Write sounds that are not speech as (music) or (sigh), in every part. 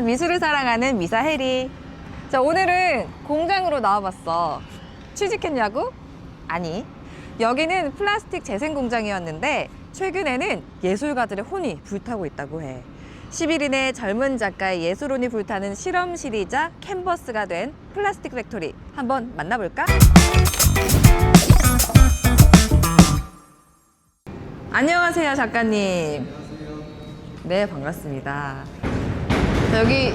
미술을 사랑하는 미사 해리. 자, 오늘은 공장으로 나와봤어. 취직했냐고? 아니. 여기는 플라스틱 재생 공장이었는데, 최근에는 예술가들의 혼이 불타고 있다고 해. 11인의 젊은 작가의 예술혼이 불타는 실험실이자 캔버스가 된 플라스틱 팩토리. 한번 만나볼까? 안녕하세요, 작가님. 네, 반갑습니다. 자, 여기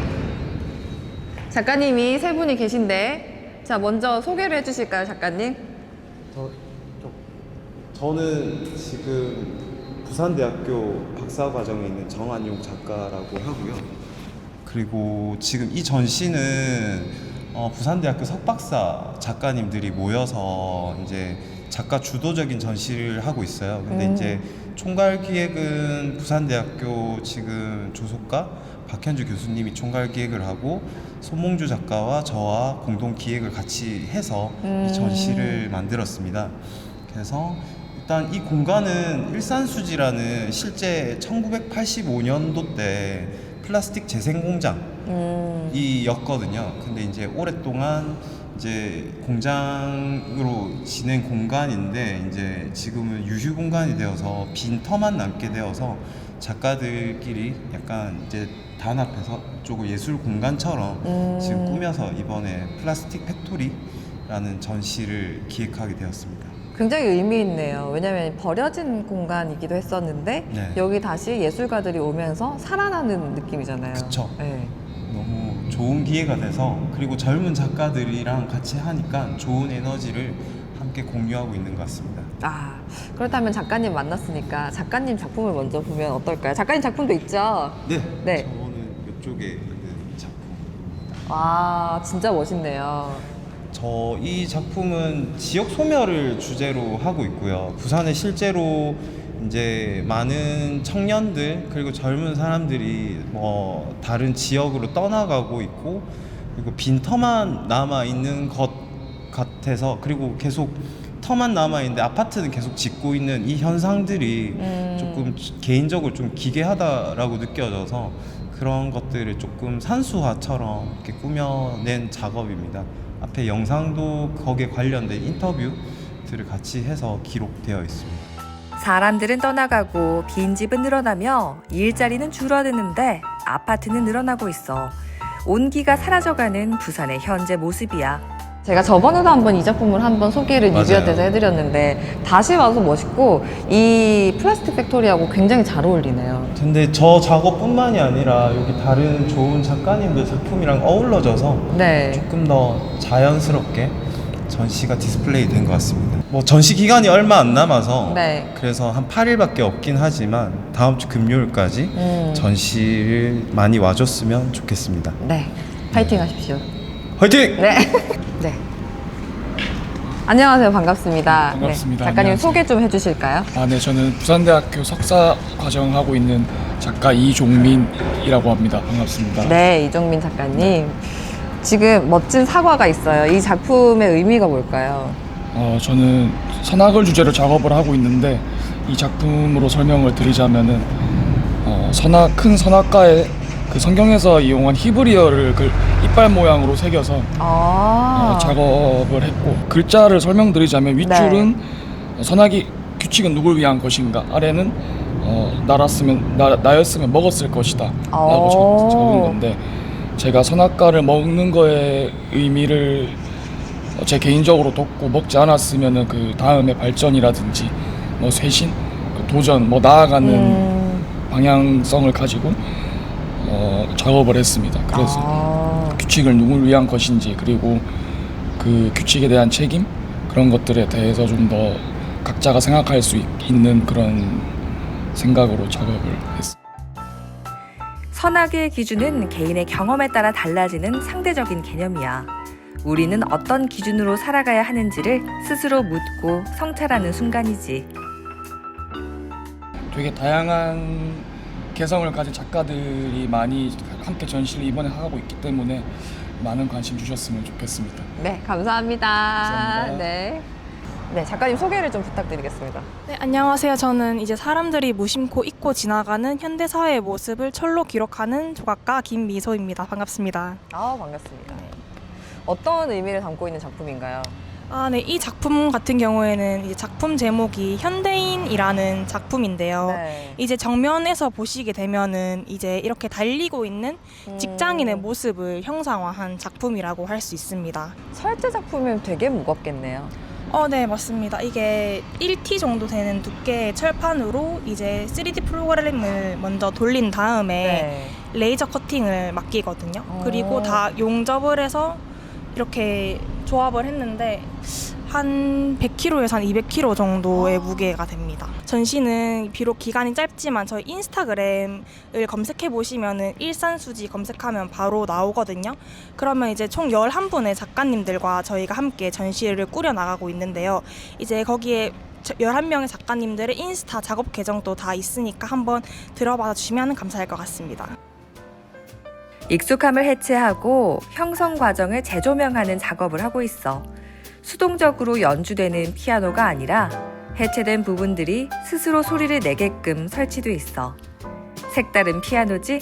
작가님이 세 분이 계신데, 자, 먼저 소개를 해주실까요, 작가님? 저, 저, 저 는 지금 부산대학교 박사과정에 있는 정한용 작가라고 하고요. 그리고 지금 이 전시는 어, 부산대학교 석박사 작가님들이 모여서 이제 작가 주도적인 전시를 하고 있어요. 근데 음. 이제 총괄 기획은 부산대학교 지금 조속가 박현주 교수님이 총괄 기획을 하고 손몽주 작가와 저와 공동 기획을 같이 해서 음. 이 전시를 만들었습니다. 그래서 일단 이 공간은 일산수지라는 실제 1985년도 때 플라스틱 재생 공장 음. 근데 이제 오랫동안 이제 공장으로 지낸 공간인데 이제 지금은 유휴 공간이 되어서 빈 터만 남게 되어서 작가들끼리 약간 이제 단합해서 조금 예술 공간처럼 음. 지금 꾸며서 이번에 플라스틱 팩토리라는 전시를 기획하게 되었습니다. 굉장히 의미 있네요. 왜냐면 버려진 공간이기도 했었는데, 네. 여기 다시 예술가들이 오면서 살아나는 느낌이잖아요. 네. 좋은 기회가 돼서 그리고 젊은 작가들이랑 같이 하니까 좋은 에너지를 함께 공유하고 있는 것 같습니다. 아, 그렇다면 작가님 만났으니까 작가님 작품을 먼저 보면 어떨까요? 작가님 작품도 있죠? 네. 네. 저는 이쪽에 있는 작품. 와, 진짜 멋있네요. 저 이 작품은 지역 소멸을 주제로 하고 있고요. 부산에 실제로 이제 많은 청년들 그리고 젊은 사람들이 뭐 다른 지역으로 떠나가고 있고 그리고 빈 터만 남아 있는 것 같아서 그리고 계속 터만 남아 있는데 아파트는 계속 짓고 있는 이 현상들이 음. 조금 개인적으로 좀 기괴하다라고 느껴져서 그런 것들을 조금 산수화처럼 이렇게 꾸며낸 작업입니다. 앞에 영상도 거기에 관련된 인터뷰들을 같이 해서 기록되어 있습니다. 사람들은 떠나가고 빈집은 늘어나며 일자리는 줄어드는데 아파트는 늘어나고 있어. 온기가 사라져가는 부산의 현재 모습이야. 제가 저번에도 한번 이 작품을 한번 소개를 맞아요. 리뷰한테서 해드렸는데 다시 와서 멋있고 이 플라스틱 팩토리하고 굉장히 잘 어울리네요. 근데 저 작업뿐만이 아니라 여기 다른 좋은 작가님들 작품이랑 어우러져서 네. 조금 더 자연스럽게 전시가 디스플레이 된 것 같습니다. 뭐 전시 기간이 얼마 안 남아서 네. 그래서 한 8일밖에 없긴 하지만 다음 주 금요일까지 음. 전시를 많이 와줬으면 좋겠습니다. 네. 파이팅 하십시오. 화이팅! 네. (laughs) 네. 안녕하세요. 반갑습니다. 반갑습니다. 네. 작가님 안녕하세요. 소개 좀 해주실까요? 아, 네, 저는 부산대학교 석사 과정 하고 있는 작가 이종민이라고 합니다. 반갑습니다. 네, 이종민 작가님. 지금 멋진 사과가 있어요. 이 작품의 의미가 뭘까요? 어, 저는 선악을 주제로 작업을 하고 있는데 이 작품으로 설명을 드리자면은 어, 선악 큰 선악가의 그 성경에서 이용한 히브리어를 그 이빨 모양으로 새겨서 아, 어, 작업을 했고 글자를 설명드리자면 윗줄은 선악이 규칙은 누굴 위한 것인가 아래는 어, 나랐으면 나, 나였으면 먹었을 것이다 라고. 적, 적은 건데 제가 선악과를 먹는 거에 의미를 어, 제 개인적으로 뒀고 먹지 않았으면은 그 다음에 발전이라든지 뭐 쇄신 그 도전 뭐 나아가는 음, 방향성을 가지고 어, 작업을 했습니다. 그래서 아, 규칙을 누굴 위한 것인지 그리고 그 규칙에 대한 책임 그런 것들에 대해서 좀 더 각자가 생각할 수 있, 는 그런 생각으로 작업을 했습니다. 선악의 기준은 개인의 경험에 따라 달라지는 상대적인 개념이야. 우리는 어떤 기준으로 살아가야 하는지를 스스로 묻고 성찰하는 순간이지. 되게 다양한 개성을 가진 작가들이 많이 함께 전시를 이번에 하고 있기 때문에 많은 관심 주셨으면 좋겠습니다. 네, 감사합니다. 감사합니다. 네. 네, 작가님 소개를 좀 부탁드리겠습니다. 네, 안녕하세요. 저는 이제 사람들이 무심코 잊고 지나가는 현대 사회의 모습을 철로 기록하는 조각가 김미소입니다. 반갑습니다. 아, 반갑습니다. 어떤 의미를 담고 있는 작품인가요? 아, 네. 이 작품 같은 경우에는 이제 작품 제목이 현대인이라는 작품인데요. 네. 이제 정면에서 보시게 되면은 이제 이렇게 달리고 있는 음, 직장인의 모습을 형상화한 작품이라고 할 수 있습니다. 설제 작품이면 되게 무겁겠네요. 어, 네, 맞습니다. 이게 1T 정도 되는 두께의 철판으로 이제 3D 프로그램을 먼저 돌린 다음에 네. 레이저 커팅을 맡기거든요. 어. 그리고 다 용접을 해서 이렇게 조합을 했는데 한 100kg에서 한 200kg 정도의 무게가 됩니다. 전시는 비록 기간이 짧지만 저희 인스타그램을 검색해 보시면은 일산수지 검색하면 바로 나오거든요. 그러면 이제 총 11분의 작가님들과 저희가 함께 전시를 꾸려 나가고 있는데요. 이제 거기에 저- 11명의 작가님들의 인스타 작업 계정도 다 있으니까 한번 들어봐 주시면 감사할 것 같습니다. 익숙함을 해체하고 형성 과정을 재조명하는 작업을 하고 있어. 수동적으로 연주되는 피아노가 아니라 해체된 부분들이 스스로 소리를 내게끔 설치돼 있어. 색다른 피아노지?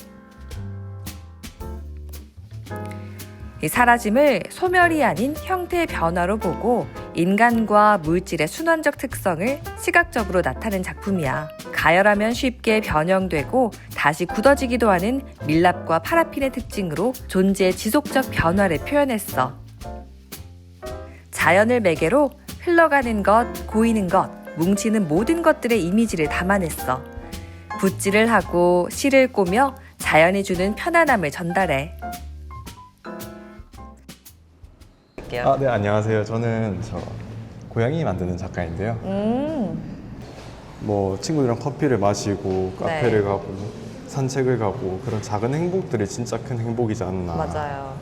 이 사라짐을 소멸이 아닌 형태의 변화로 보고 인간과 물질의 순환적 특성을 시각적으로 나타낸 작품이야. 가열하면 쉽게 변형되고 다시 굳어지기도 하는 밀랍과 파라핀의 특징으로 존재의 지속적 변화를 표현했어. 자연을 매개로 흘러가는 것, 고이는 것, 뭉치는 모든 것들의 이미지를 담아냈어. 붓질을 하고 실을 꼬며 자연이 주는 편안함을 전달해. 아, 네, 안녕하세요. 저는 저 고양이 만드는 작가인데요. 음, 뭐 친구들이랑 커피를 마시고 카페를 네. 가고 산책을 가고 그런 작은 행복들이 진짜 큰 행복이지 않나 맞아요.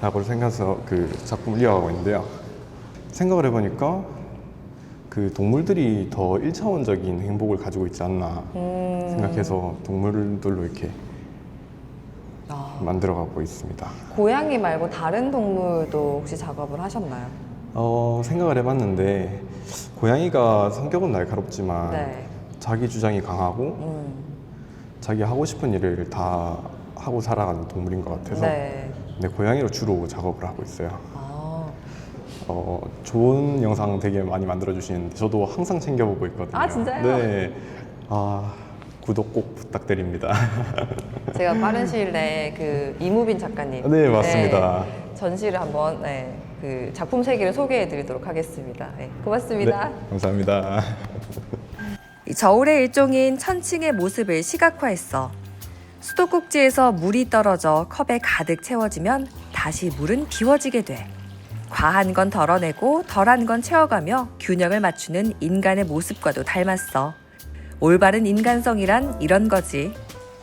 라고 생각해서 그 작품을 이어가고 있는데요. 생각을 해보니까 그 동물들이 더 1차원적인 행복을 가지고 있지 않나 음, 생각해서 동물들로 이렇게 아, 만들어가고 있습니다. 고양이 말고 다른 동물도 혹시 작업을 하셨나요? 어, 생각을 해봤는데 고양이가 성격은 날카롭지만 네. 자기 주장이 강하고 음, 자기 하고 싶은 일을 다 하고 살아가는 동물인 것 같아서 네. 네, 고양이로 주로 작업을 하고 있어요. 아, 어, 좋은 영상 되게 많이 만들어 주시는데 저도 항상 챙겨보고 있거든요. 아, 진짜요? 네. 아, 구독 꼭 부탁드립니다. (laughs) 제가 빠른 시일 내에 그 이무빈 작가님. 네, 맞습니다. 네, 전시를 한번 네, 그 작품 세계를 소개해 드리도록 하겠습니다. 네, 고맙습니다. 네, 감사합니다. 이 저울의 일종인 천칭의 모습을 시각화했어. 수도꼭지에서 물이 떨어져 컵에 가득 채워지면 다시 물은 비워지게 돼. 과한 건 덜어내고 덜한 건 채워가며 균형을 맞추는 인간의 모습과도 닮았어. 올바른 인간성이란 이런 거지.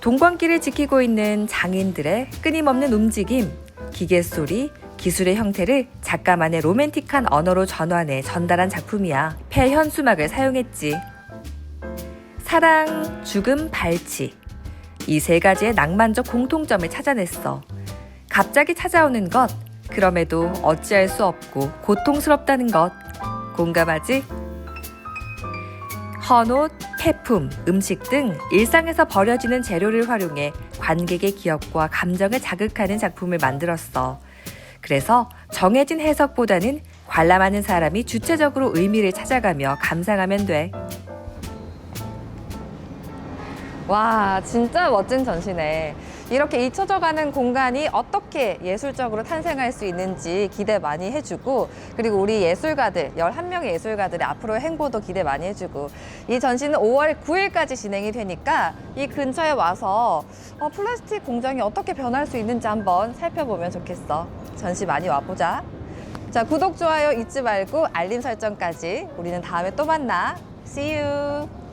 동광길을 지키고 있는 장인들의 끊임없는 움직임, 기계 소리, 기술의 형태를 작가만의 로맨틱한 언어로 전환해 전달한 작품이야. 폐현수막을 사용했지. 사랑, 죽음, 발치. 이 세 가지의 낭만적 공통점을 찾아냈어. 갑자기 찾아오는 것, 그럼에도 어찌할 수 없고 고통스럽다는 것. 공감하지? 헌옷, 폐품, 음식 등 일상에서 버려지는 재료를 활용해 관객의 기억과 감정을 자극하는 작품을 만들었어. 그래서 정해진 해석보다는 관람하는 사람이 주체적으로 의미를 찾아가며 감상하면 돼. 와, 진짜 멋진 전시네. 이렇게 잊혀져가는 공간이 어떻게 예술적으로 탄생할 수 있는지 기대 많이 해주고, 그리고 우리 예술가들, 11명의 예술가들의 앞으로의 행보도 기대 많이 해주고, 이 전시는 5월 9일까지 진행이 되니까 이 근처에 와서 어, 플라스틱 공장이 어떻게 변할 수 있는지 한번 살펴보면 좋겠어. 전시 많이 와보자. 자, 구독, 좋아요 잊지 말고 알림 설정까지. 우리는 다음에 또 만나. See you.